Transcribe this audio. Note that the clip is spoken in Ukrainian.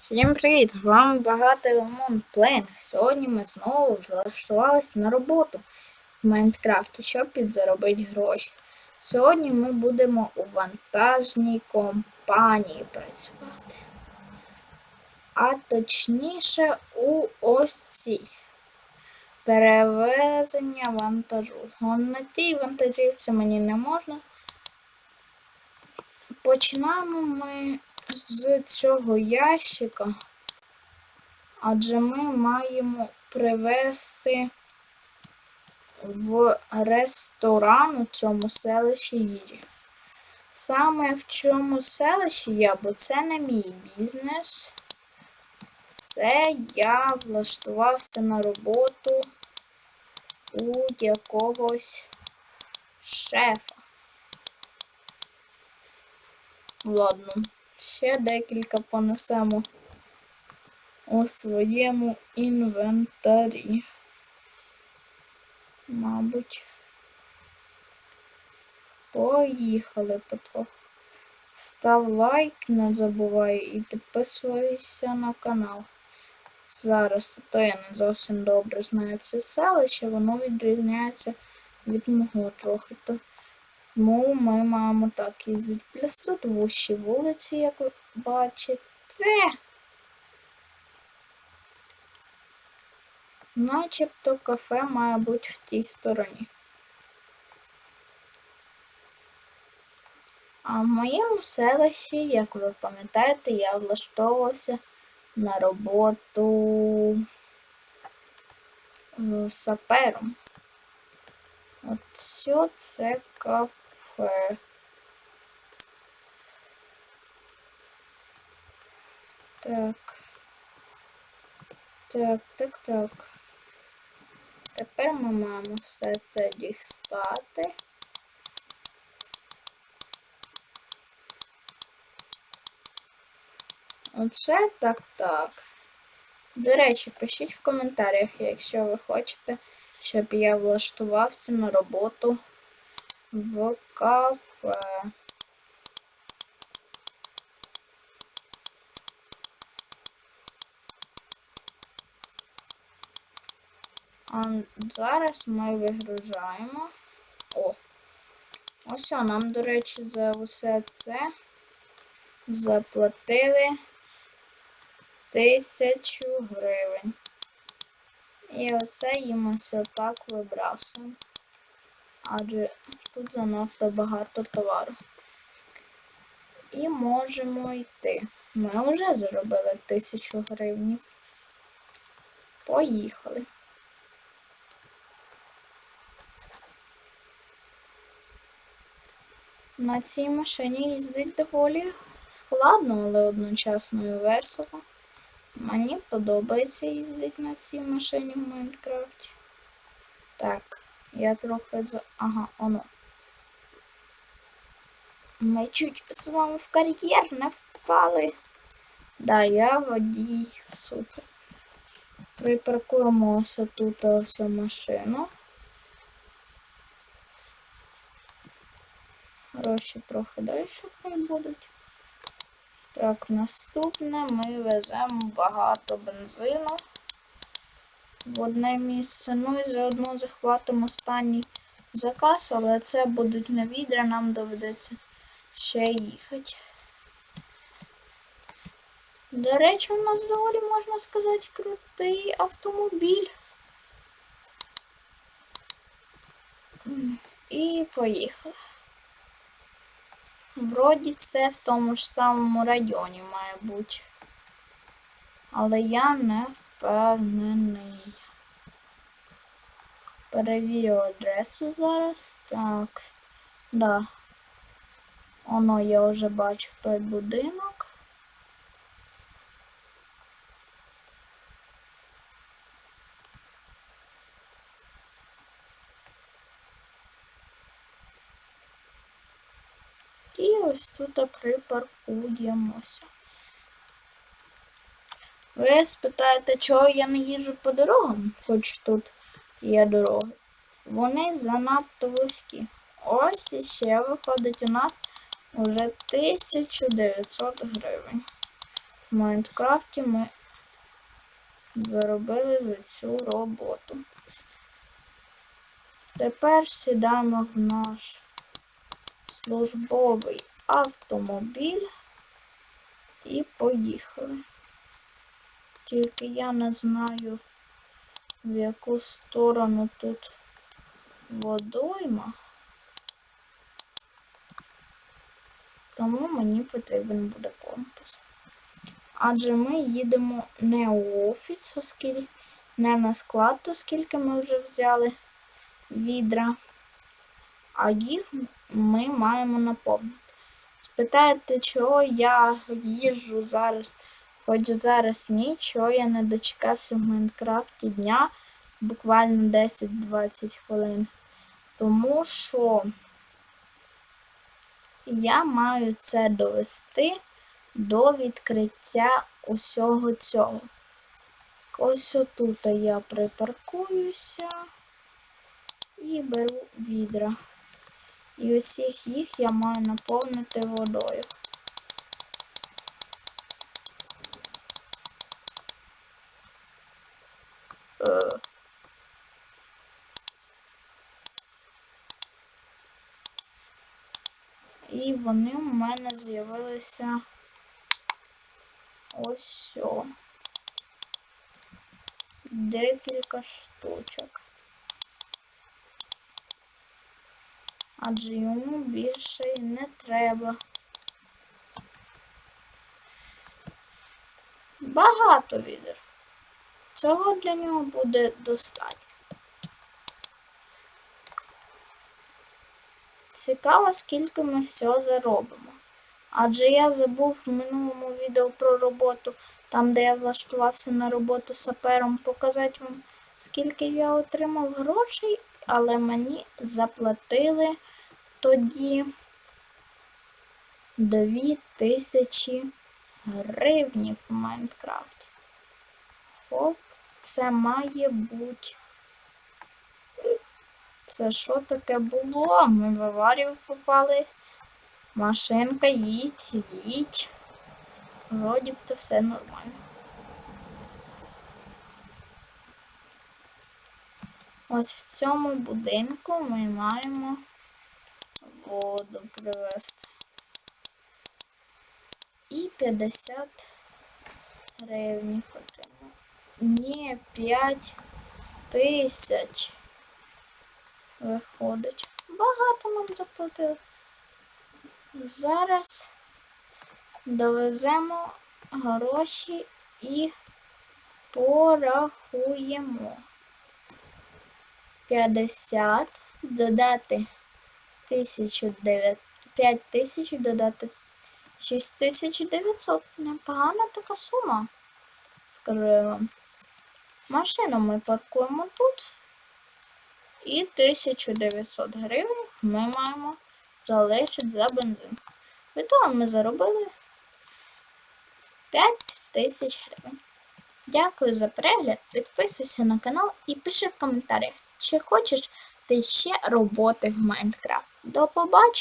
Всім привіт! З вами багатий Лемон Пленг. Сьогодні ми знову влаштувалися на роботу в Майнкрафті, щоб підзаробити гроші. Сьогодні ми будемо у вантажній компанії працювати. А точніше у ось цій перевезення вантажу. На тій вантажівці мені не можна. Починаємо ми з цього ящика, адже ми маємо привезти в ресторан у цьому селищі їжі. Саме в цьому селищі я, бо це не мій бізнес. Це я влаштувався на роботу у якогось шефа. Ладно, ще декілька понесемо у своєму інвентарі. Мабуть. Поїхали потроху. Став лайк, не забувай і підписуйся на канал. Зараз, то я не зовсім добре знаю це селище, воно відрізняється від мого трохи. То тому ми маємо так їздити. Плюс тут вущі вулиці, як ви бачите. Начебто кафе має бути в тій стороні. А в моєму селищі, як ви пам'ятаєте, я влаштовувався на роботу сапером. Все це кафе. Так. Так, так, так. Тепер ми маємо все це дістати. Оце так так. До речі, пишіть в коментарях, якщо ви хочете, щоб я влаштувався на роботу в кафе. А зараз ми вигружаємо. О! Ось нам, до речі, за усе це заплатили тисячу гривень. І оце їм ось отак вибрасуємо. Адже тут занадто багато товару. І можемо йти. Ми вже заробили тисячу гривень. Поїхали. На цій машині їздить доволі складно, але одночасно і весело. Мені подобається їздити на цій машині в Майнкрафті. Так, я трохи за... Ага, оно. Ми чуть з вами в кар'єр не впали. Да, я водій. Супер. Припаркуємо ось тут ось машину. Гроші трохи далі хай будуть. Так, наступне ми веземо багато бензину в одне місце. Ну і заодно захватимо останній заказ, але це будуть не відра, нам доведеться ще їхати. До речі, у нас доволі, можна сказати, крутий автомобіль. І поїхали. Вроді це в тому ж самому районі має бути. Але я не впевнений. Перевірю адресу зараз. Так. Да. Оно я вже бачу той будинок. І ось тут припаркуємося. Ви спитаєте, чого я не їжджу по дорогам, хоч тут є дороги. Вони занадто вузькі. Ось іще виходить у нас вже 1900 гривень. в Майнкрафті ми заробили за цю роботу. Тепер сідаємо в наш службовий автомобіль і поїхали. Тільки я не знаю, в яку сторону тут водойма. Тому мені потрібен буде компас. Адже ми їдемо не у офіс, оскільки не на склад, оскільки ми вже взяли відра, а їх ми маємо наповнити. Спитаєте, чого я їжджу зараз, хоч зараз ні, чого я не дочекався в Майнкрафті дня буквально 10-20 хвилин. Тому що я маю це довести до відкриття усього цього. Ось отут я припаркуюся і беру відра. І усіх їх я маю наповнити водою. Е. І вони у мене з'явилися ось сьо. Декілька штучок. Адже йому більше й не треба. Багато відер. Цього для нього буде достатньо. Цікаво, скільки ми всього заробимо. Адже я забув в минулому відео про роботу, там, де я влаштувався на роботу сапером, показати вам, скільки я отримав грошей, але мені заплатили тоді 2000 гривнів в Майнкрафті. Хоп, це має бути. Це що таке було? Ми в аварію попали. Машинка, їдь, їдь. Вроді б то все нормально. Ось в цьому будинку ми маємо воду привезти. І 50 гривень отримав. Ні, 5 тисяч виходить. Багато нам заплатили. Зараз довеземо гроші і порахуємо. 50 додати 1900, 5 додати 6900. Непогана така сума. Скажу я вам. Машину ми паркуємо тут. І 1900 гривень ми маємо залишити за бензин. Від того ми заробили 5000 гривень. Дякую за перегляд. Підписуйся на канал і пиши в коментарях, чи хочеш ти ще роботи в Майнкрафт. До побачення!